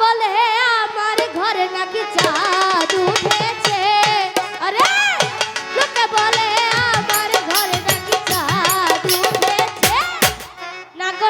বলে আমার ঘরে নাকি চাঁদ বলে আমার ঘরে নাকি চাঁদ উঠেছে না গো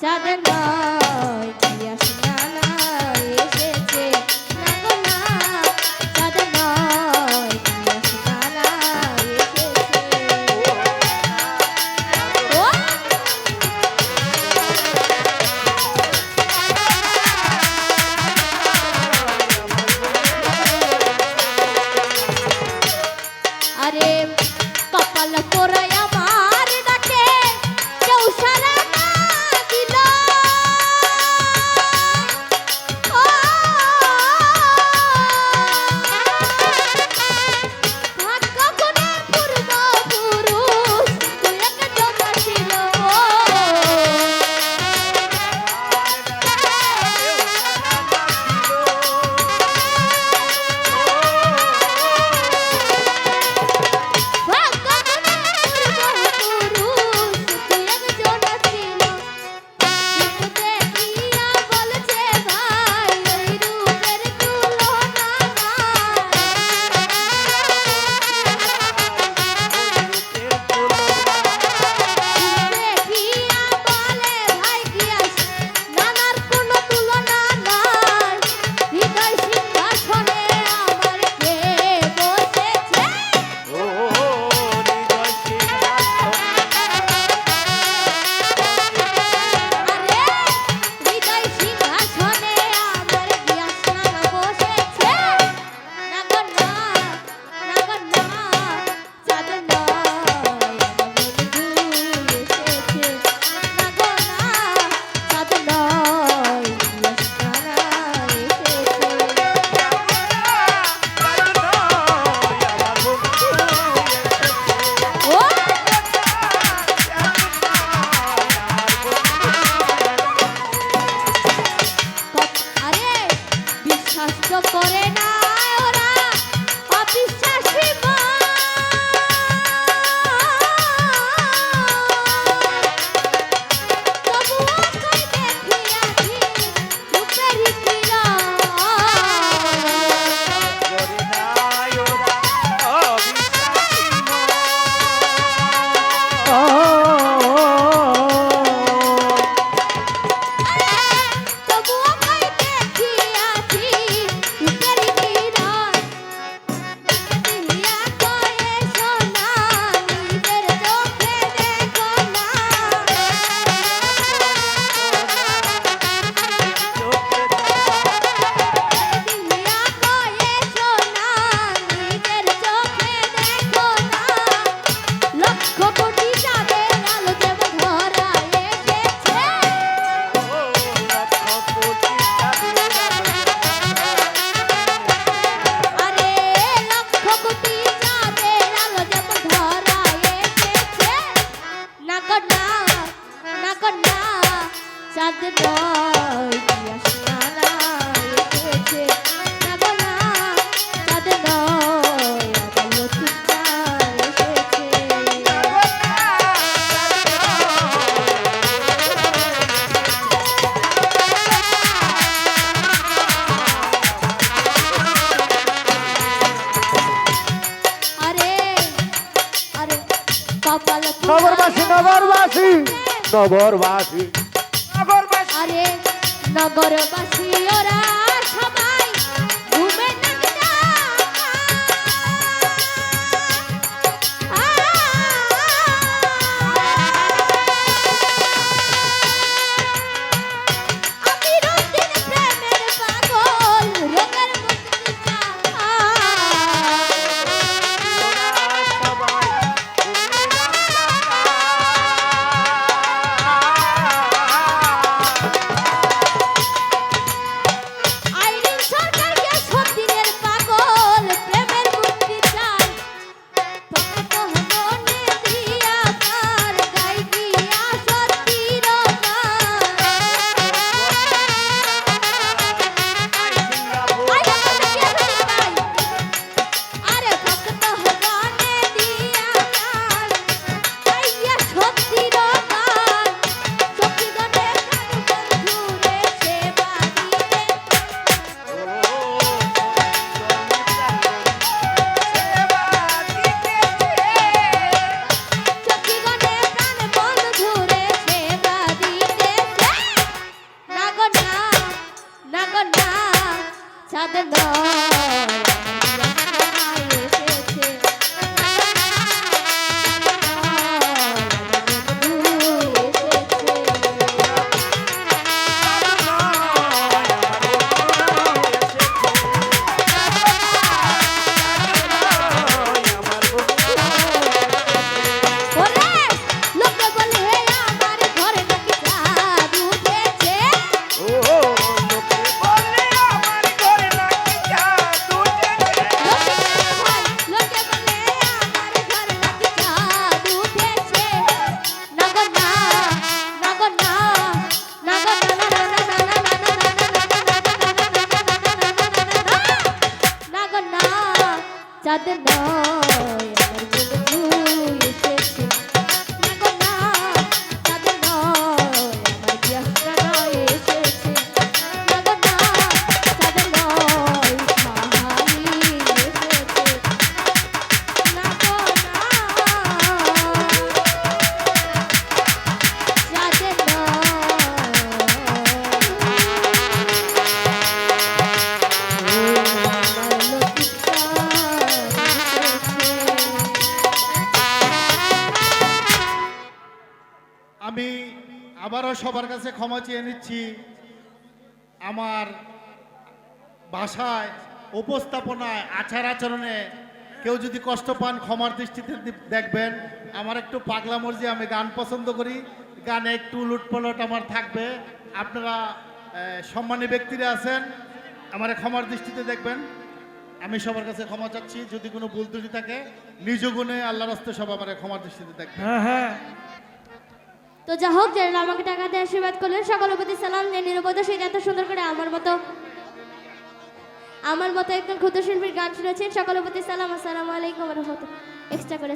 চাঁদ না নগরবাসী। নগরবাসী। আরে নগরবাসী ওরা সবার কাছে ক্ষমা চেয়ে নিচ্ছি। আমার ভাষায়, উপস্থাপনায়, আচার আচরণে কেউ যদি কষ্ট পান, ক্ষমার দৃষ্টিতে দেখবেন। আমার একটু পাগলা মর্জি, আমি গান পছন্দ করি। গানে একটু লুটপলট আমার থাকবে। আপনারা সম্মানী ব্যক্তিরা আছেন, আমার ক্ষমার দৃষ্টিতে দেখবেন। আমি সবার কাছে ক্ষমা চাচ্ছি। যদি কোনো ভুল ত্রুটি থাকে, নিজ গুণে আল্লাহর হস্তে সব আমার ক্ষমার দৃষ্টিতে দেখবেন। হ্যাঁ হ্যাঁ। তো যা হোক যারা আমাকে টাকা দিয়ে আশীর্বাদ করলেন। সকলের প্রতি সালাম যে নিরবদ সেই এত সুন্দর করে আমার মতো আমার মতো একজন ক্ষুদ্র শিল্পীর গান শুনেছেন। সকলের প্রতি সালাম, আসসালামু আলাইকুম রহমতুল্লাহ। এক্সট্রা করে